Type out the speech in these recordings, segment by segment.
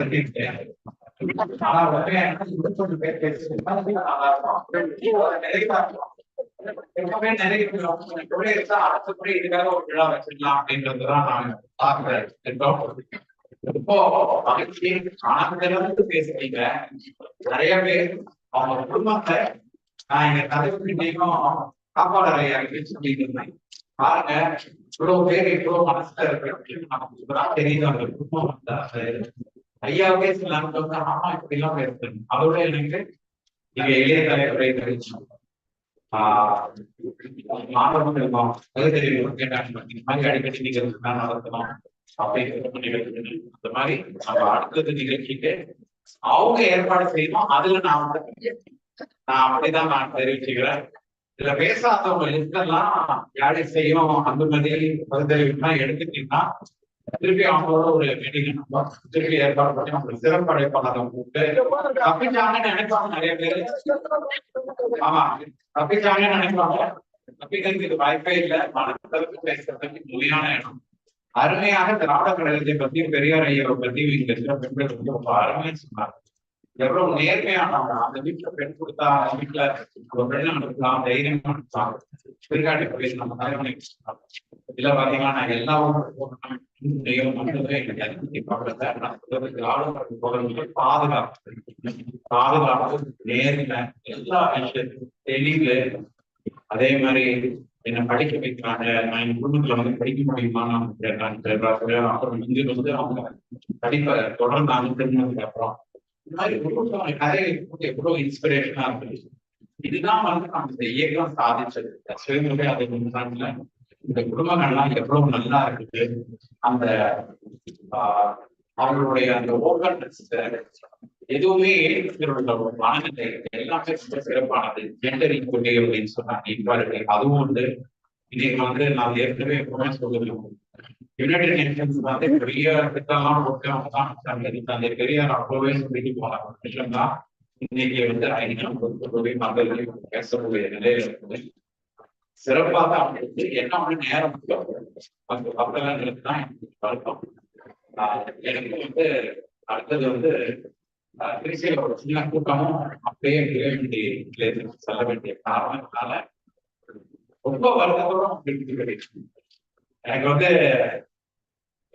நிறைய தொழில் அடுத்தபடி இதுக்காக ஒரு விழா வச்சிடலாம் அப்படின்றதுதான் நான் பார்க்கிறேன் இப்போ ஆனந்தம் பேசுறீங்க நிறைய பேர் அவங்க குடும்பத்தை நான் எங்க கதைக்கும் காப்பாளரையா சொல்லிட்டு இருந்தேன் பாருங்க இவ்வளவு பேர் இவ்வளவு மனசுல இருக்கிற நமக்கு இப்பதான் தெரியுது அந்த குடும்பம் வந்து ஐயாவே சில வந்து ஆமா இப்படி எல்லாம் பேசுறேன் அதோட எனக்கு நீங்க இளைய தலைமுறை தெரிவிச்சோம் ஆஹ் மாணவர்கள் பகுதியில் கேட்டாங்க இந்த மாதிரி அடிக்கடி நிகழ்ச்சி தான் நடத்தலாம் அப்படின்னு நிகழ்ச்சி அந்த மாதிரி நம்ம அடுத்தது நிகழ்ச்சிக்கு அவங்க ஏற்பாடு செய்யணும். அதுல நான் வந்து நான் அப்படிதான் நான் தெரிவிச்சுக்கிறேன். இதுல பேசாதவங்க லிஸ்டெல்லாம் யாரை செய்யும் அந்த மாதிரி பகுதியெல்லாம் எடுத்துட்டீங்கன்னா திருப்பி அவங்களோட ஒரு மீட்டிங் திருப்பி ஏற்பாடு பண்ணி அவங்களுக்கு சிறப்பு அழைப்பாளரை கூப்பிட்டு தப்பிச்சாங்க நினைப்பாங்க நிறைய பேர். ஆமா தப்பிச்சாங்க நினைப்பாங்க. தப்பிக்கிறதுக்கு வாய்ப்பே இல்லை. மனத்திற்கு பேசுறதுக்கு முறையான இடம். அருமையாக திராவிட கழகத்தை பத்தி பெரியார் ஐயரை பத்தி இங்க இருக்கிற பெண்கள் வந்து ரொம்ப அருமையா சொன்னாங்க. எவ்வளவு நேர்மையானவங்க அந்த வீட்டுல பெண் கொடுத்தா அந்த வீட்டுல ஒரு பெண்ணை அனுப்பலாம் தைரியமா அனுப்பலாம் பிற்காட்டி நம்ம தலைவனை இதுல பாத்தீங்கன்னா எல்லா ஊரும் வந்ததே எனக்கு ஆளுநர் பாதுகாப்பு. பாதுகாப்பு நேர்மை எல்லா விஷயத்தையும் தெளிவு. அதே மாதிரி என்ன படிக்க வைக்கிறாங்க. நான் என் குடும்பத்துல வந்து படிக்க முடியுமா? நான் கேட்டாங்க அப்புறம் இங்க வந்து அவங்க படிப்பை தொடர்ந்தாங்க திருமணத்துக்கு அப்புறம் இந்த மாதிரி குடும்பத்தோட கதையை எவ்வளவு இன்ஸ்பிரேஷனா இருந்துச்சு. இதுதான் வந்து நம்ம இந்த இயக்கம் சாதிச்சது. சுயமுறை அதை முன்னாடில இந்த குடும்பங்கள்லாம் எவ்வளவு நல்லா இருக்குது. அந்த ஆஹ் அவங்களுடைய அந்த ஓப்பன்னஸ் எதுவுமே ஏற்படுத்த ஒரு மனநிலை எல்லாமே ரொம்ப சிறப்பானது. ஜெண்டர் ஈக்குவலி அப்படின்னு சொன்னாங்க. ஈக்குவாலிட்டி அதுவும் வந்து இன்னைக்கு வந்து நான் ஏற்கனவே எப்பவுமே சொல்லுவேன் யுனைடெட் நேஷன்ஸ் வந்து பெரிய திட்டம்லாம் ஒருத்தவங்க அந்த பெரியார் அப்பவே சொல்லிட்டு போனாங்க. விஷயம் தான் இன்னைக்கு வந்து ஐநா பொறுத்தவரை மக்கள் பேசக்கூடிய நிலையில இருக்குது. சிறப்பாக அவங்களுக்கு என்ன ஒண்ணு நேரம் அந்த பக்கங்களுக்கு தான் எனக்கு பழக்கம். எனக்கு வந்து அடுத்தது வந்து திருச்சியில ஒரு சின்ன கூட்டமும் அப்படியே விட வேண்டிய செல்ல வேண்டிய காரணத்தினால ரொம்ப வருத்தத்தோட எனக்கு வந்து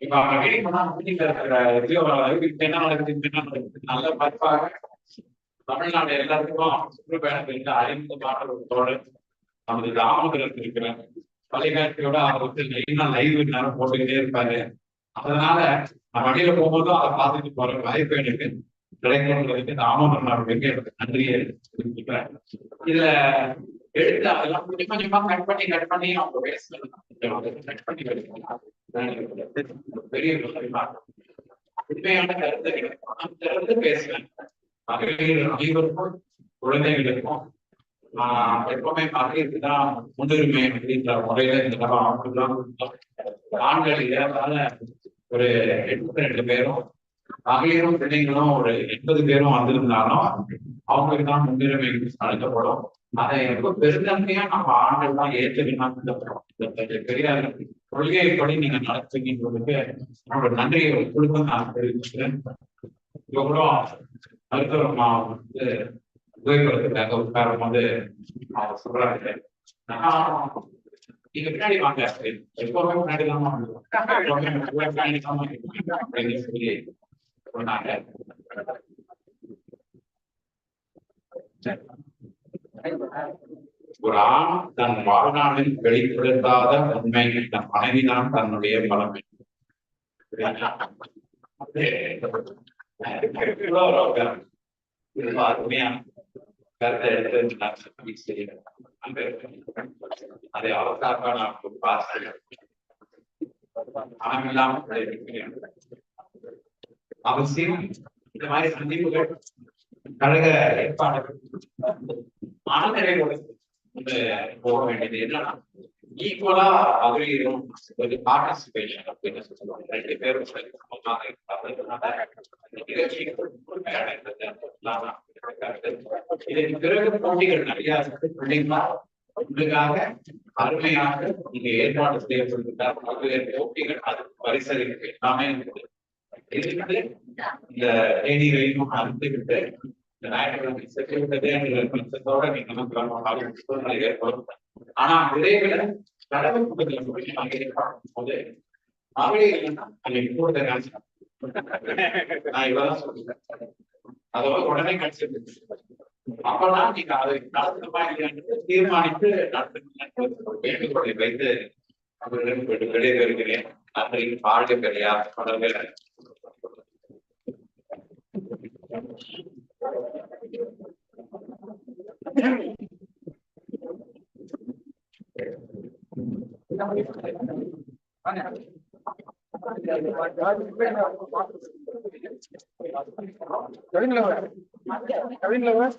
இப்ப அவங்க மீட்டிங் போனா மீட்டிங்ல இருக்கிற இதுல இப்ப என்ன நடக்குது என்ன நடக்குது? நல்ல பதிப்பாக தமிழ்நாடு எல்லாத்துக்கும் சுற்றுப்பயணத்திற்கு அறிமுக மாற்றத்தோடு நமது கிராமத்தில் இருக்கிற தொலைக்காட்சியோட அவர் வந்து மெயினா லைவ் நேரம் போட்டுக்கிட்டே இருப்பாரு. அதனால நான் வண்டியில போகும்போதும் அதை பார்த்துட்டு போற வாய்ப்பு எனக்கு கிடைக்கிறதுக்கு தாமோதரன் அவர்களுக்கு எனக்கு நன்றியை தெரிவிக்கிறேன் இதுல எடுத்து அதெல்லாம் கொஞ்சம் கொஞ்சமா கட் பண்ணி கட் பண்ணி அவங்க பேசுறது கட் பண்ணி பெரிய உண்மையான கருத்தை திறந்து பேசுவேன் மகளிர் அனைவருக்கும் குழந்தைகளுக்கும் ஆஹ் எப்பவுமே மகளிருக்கு முன்னுரிமை அப்படின்ற முறையில இந்த தடவை அவங்களுக்கு ஆண்கள் ஏறதால ஒரு எண்பத்தி ரெண்டு பேரும் மகளிரும் பிள்ளைங்களும் ஒரு எண்பது பேரும் வந்திருந்தாலும் அவங்களுக்கு தான் முன்னுரிமை அளிக்கப்படும் அதை எப்ப பெருந்தன்மையா நம்ம ஆண்கள் தான் ஏற்றுக்கணும் பெரியார் கொள்கைப்படி நீங்க நடத்துகின்றதுக்கு என்னோட நன்றியை கொடுக்க நான் தெரிவிச்சுக்கிறேன். எவ்வளோ மருத்துவமா வந்து புகைப்படத்துக்காக உட்காரும் போது அவங்க சொல்றாங்க. நீங்க பின்னாடி வாங்க. எப்பவுமே முன்னாடி தான் அப்படின்னு சொல்லி சொன்னாங்க. ஒரு ஆண் தன் வாழ்நாளில் வெளிப்படுத்தாத உண்மை தன் மனைவிதான் தன்னுடைய பலம் அருமையா கருத்தை எடுத்து அதை நான் பணம் இல்லாமல் அவசியம் இந்த மாதிரி சந்திப்புகள் கழக ஏற்பாடுகள் மனநிறைவோடு போக வேண்டியது என்னன்னா ஈக்குவலா அக்ரியும் ஒரு பார்ட்டிசிபேஷன் அப்படின்னு சொல்லுவாங்க. ரெண்டு பேரும் இதன் பிறகு போட்டிகள் நிறைய உங்களுக்காக அருமையாக நீங்க ஏற்பாடு செய்யப்பட்டிருக்கார் பல்வேறு போட்டிகள் அது பரிசளிப்பு எல்லாமே இருக்குது இந்த தேனி ரயிலும் அறுத்துக்கிட்டு இந்த ஞாயிற்றுக்கிழமை நீங்க ஆனா விரைவில் கடவுள் கூட்டத்தில் போய் நாங்க எதிர்பார்க்கும் போது அவரே இல்லைன்னா அன்னைக்கு கூடுதல் நான் இவ்வளவுதான் சொல்றேன் அதோட உடனே கடிச்சிருந்துச்சு அப்பதான் நீங்க அதை நடத்தணுமா இல்லையான்னு தீர்மானித்து நடத்தணும் வைத்து அவர்களிடம் விடைபெறுகிறேன் நன்றி வாழ்க Periyar Kevin Lover. Kevin Lover.